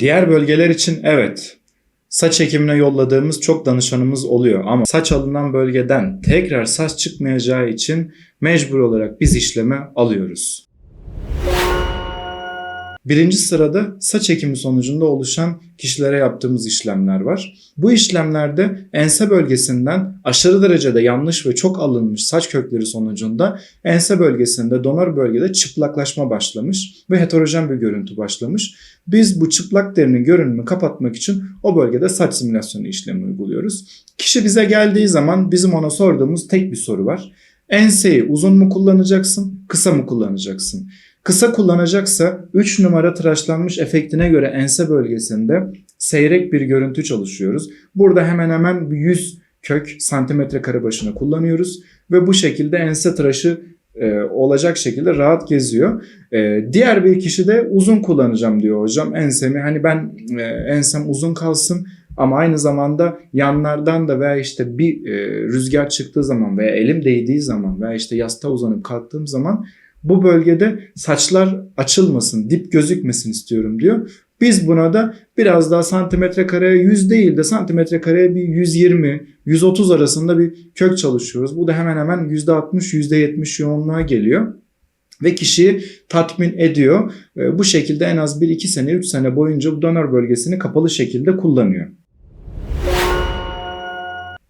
Diğer bölgeler için evet saç ekimine yolladığımız çok danışanımız oluyor ama saç alınan bölgeden tekrar saç çıkmayacağı için mecbur olarak biz işleme alıyoruz. Birinci sırada saç ekimi sonucunda oluşan kişilere yaptığımız işlemler var. Bu işlemlerde ense bölgesinden aşırı derecede yanlış ve çok alınmış saç kökleri sonucunda ense bölgesinde donör bölgede çıplaklaşma başlamış ve heterojen bir görüntü başlamış. Biz bu çıplak derinin görünümünü kapatmak için o bölgede saç simülasyonu işlemi uyguluyoruz. Kişi bize geldiği zaman bizim ona sorduğumuz tek bir soru var. Enseyi uzun mu kullanacaksın, kısa mı kullanacaksın? Kısa kullanacaksa 3 numara tıraşlanmış efektine göre ense bölgesinde seyrek bir görüntü çalışıyoruz. Burada hemen hemen bir 100 kök santimetre kare başına kullanıyoruz ve bu şekilde ense tıraşı e, olacak şekilde rahat geziyor. E, diğer bir kişi de uzun kullanacağım diyor hocam ensemi. Hani ben e, ensem uzun kalsın ama aynı zamanda yanlardan da veya işte bir e, rüzgar çıktığı zaman veya elim değdiği zaman veya işte yastığa uzanıp kalktığım zaman bu bölgede saçlar açılmasın, dip gözükmesin istiyorum diyor. Biz buna da biraz daha santimetre kareye 100 değil de santimetre kareye bir 120, 130 arasında bir kök çalışıyoruz. Bu da hemen hemen %60, %70 yoğunluğa geliyor ve kişiyi tatmin ediyor. E, Bu şekilde en az 1-2 sene, 3 sene boyunca bu donör bölgesini kapalı şekilde kullanıyor.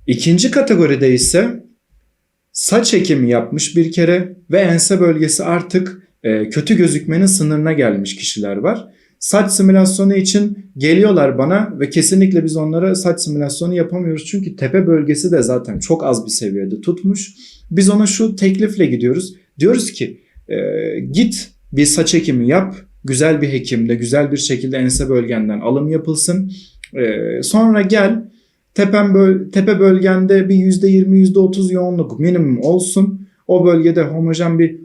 İkinci kategoride ise saç ekimi yapmış bir kere ve ense bölgesi artık e, kötü gözükmenin sınırına gelmiş kişiler var. Saç simülasyonu için geliyorlar bana ve kesinlikle biz onlara saç simülasyonu yapamıyoruz. Çünkü tepe bölgesi de zaten çok az bir seviyede tutmuş. Biz ona şu teklifle gidiyoruz. Diyoruz ki e, git bir saç ekimi yap. Güzel bir hekimde güzel bir şekilde ense bölgenden alım yapılsın. E, sonra gel tepen böl tepe bölgende bir %20 %30 yoğunluk minimum olsun. O bölgede homojen bir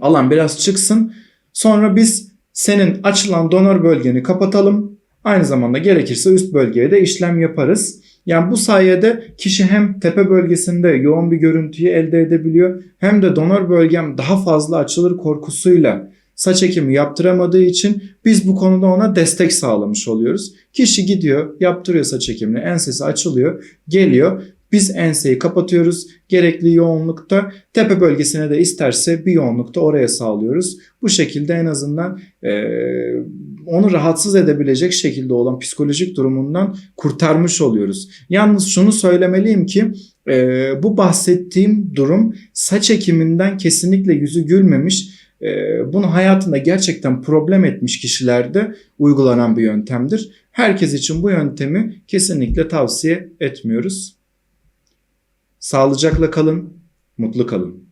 alan biraz çıksın. Sonra biz senin açılan donör bölgeni kapatalım. Aynı zamanda gerekirse üst bölgeye de işlem yaparız. Yani bu sayede kişi hem tepe bölgesinde yoğun bir görüntüyü elde edebiliyor hem de donör bölgem daha fazla açılır korkusuyla saç ekimi yaptıramadığı için biz bu konuda ona destek sağlamış oluyoruz. Kişi gidiyor, yaptırıyor saç ekimini, ensesi açılıyor, geliyor. Biz enseyi kapatıyoruz. Gerekli yoğunlukta tepe bölgesine de isterse bir yoğunlukta oraya sağlıyoruz. Bu şekilde en azından eee, onu rahatsız edebilecek şekilde olan psikolojik durumundan kurtarmış oluyoruz. Yalnız şunu söylemeliyim ki eee, bu bahsettiğim durum saç ekiminden kesinlikle yüzü gülmemiş e, bunu hayatında gerçekten problem etmiş kişilerde uygulanan bir yöntemdir. Herkes için bu yöntemi kesinlikle tavsiye etmiyoruz. Sağlıcakla kalın, mutlu kalın.